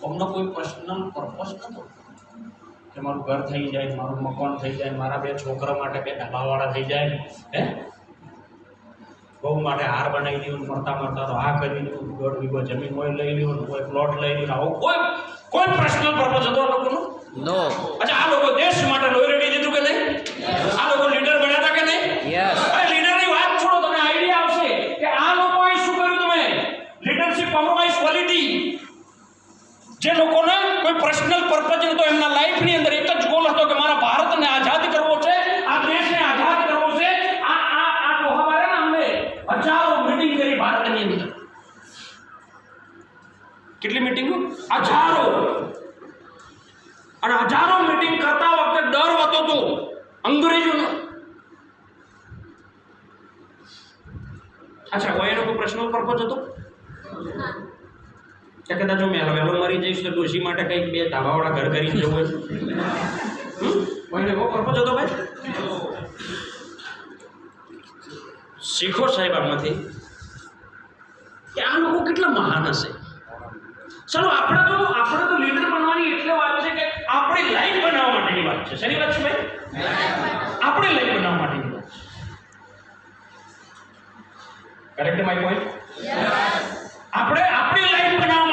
અમને કોઈ personal purpose નહોતો. કે મારું ઘર થઈ જાય મારું મકાન થઈ જાય મારા બે છોકરા માટે બે ડાબાવાળા થઈ જાય હે? બહુ માટે હાર બનાવી દઉં મળતા મળતા તો આ કરી દઉં દોઢ વીઘો જમીન હોય લઈ લ્યો કોઈ પ્લોટ લઈ લ્યો આવું કોઈ કોઈ પર્સનલ પર્પઝ હતો આ લોકોનો? નો અચ્છા આ લોકો દેશ માટે લોહી રેડી દીધું કે નહીં? આ લોકો લીડર બન્યા હતા કે નહીં યસ અરે લીડરની વાત છોડો તમને આઈડિયા આવશે કે આ લોકોએ શું કર્યું તમે લીડરશિપ કોમ્પ્રોમાઇઝ ક્વોલિટી જે લોકોને કોઈ પર્સનલ પર્પઝ નતો એમના લાઈફની અંદર એક જ ગોલ હતો કે મારા ભારતને આઝાદ કરવો છે, આ દેશને આઝાદ કરવો છે, આ આ આ કોહાવારે ને અમને હજારો મીટિંગ કરી ભારતની અંદર. કેટલી મીટિંગો હજારો. અને હજારો મીટિંગ કરતા વખતે ડર હતો તો અંગ્રેજોનો. અચ્છા, કોઈ એનો કોઈ પ્રશ્ન પર્પઝ હતો? કે કદાચ મેં વહેલો મરી જઈશ તો ડોશી માટે કંઈક બે ધાબાવાળા ઘર કરી જવું હોય? કોઈને એવો ભાઈ. શીખો સાહેબ આમાંથી કે આ લોકો કેટલા મહાન હશે. ચલો આપણે તો આપણે તો લીડર બનવાની એટલે વાત છે કે આપણી લાઈફ બનાવવા માટેની વાત છે. શેની વાત છે ભાઈ? આપણી લાઈફ બનાવવા માટેની વાત છે. કરેક્ટ માય પોઈન્ટ આપણે આપણી લાઈફ બનાવવા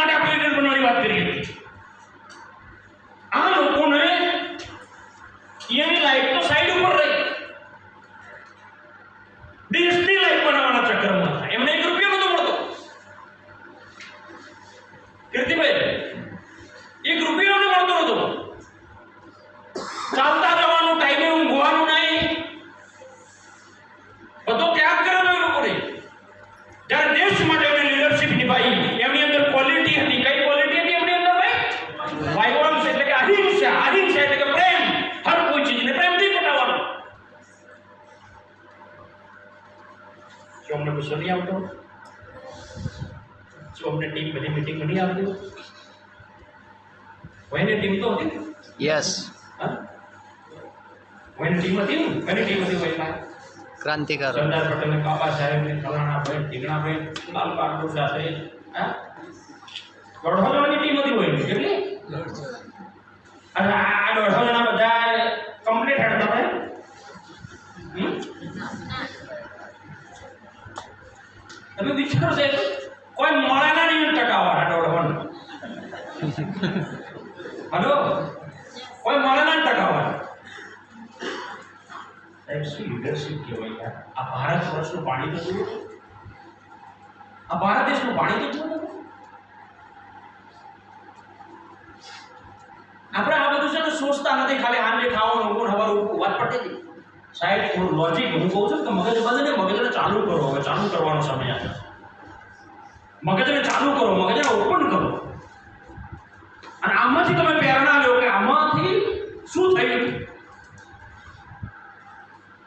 શું અમને ગુસ્સો નહીં આવતો જો અમને ટીમ બધી મીટિંગ નહીં આવતી કોઈની ટીમ તો હતી યસ હા? કોઈની ટીમ હતી ને? ટીમ હતી કોઈના ક્રાંતિકાર સરદાર પટેલ ને બાબા સાહેબ ને ફલાણા ભાઈ ઢીંગણા ભાઈ લાલ બહાદુર શાસ્ત્રી હા? ટીમ હતી હોય કેટલી અને આ આ દોઢસો જણા બધા કમ્પ્લીટ હેડતા હતા હમ? તમે વિચારો છે કોઈ મળેના નહીં ટકાવાળા દોઢસો હલો? કોઈ મળેના ટકાવાળા. સાહેબ, શું લીડરશીપ કહેવાય આ ભારત વર્ષનું પાણી તો જોયું આ ભારત દેશનું પાણી તો જોયું આપણે આ બધું છે ને સોચતા નથી, ખાલી આને ખાવાનું, ઊંઘ, હવાર, ઊંઘ, વાત પડતી હતી સાહેબ, થોડું લોજિક હું કહું છું કે મગજ બદલે ચાલુ કરો, હવે ચાલુ કરવાનો સમય આવે મગજને ચાલુ કરો, મગજને ઓપન કરો. અને આમાંથી તમે પ્રેરણા લો કે આમાંથી શું થયું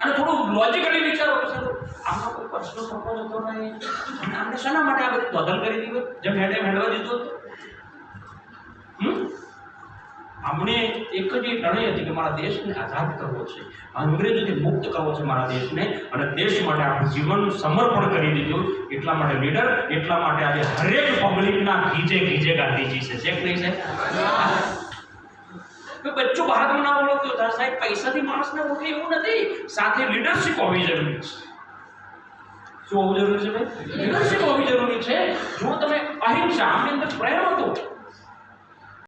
અને થોડું લોજિકલી વિચારો કે સર, આમાં કોઈ પ્રશ્ન થતો જતો નહીં. આમને શાના માટે આ બધું બદલ કરી દીધું? જેમ હેડે મેળવા દીધું હતું હમ આમણે એક જ એ ટણી હતી કે મારા દેશને આઝાદ કરવો છે. અંગ્રેજોથી મુક્ત કરવો છે મારા દેશને અને દેશ માટે આપણું જીવન સમર્પણ કરી દીધું. એટલા માટે લીડર એટલા માટે આજે હરેક પબ્લિકના ગીજે ગીજે ગાંધીજી છે. છે નહીં છે બચ્ચો ભારતમાં ના બોલો તો સાહેબ, પૈસાથી માણસને ઉઠે એવું નથી. સાથે લીડરશીપ હોવી જરૂરી છે. શું હોવું જરૂરી છે ભાઈ? લીડરશીપ હોવી જરૂરી છે. જો તમે અહિંસા આમની અંદર પ્રેમ હતો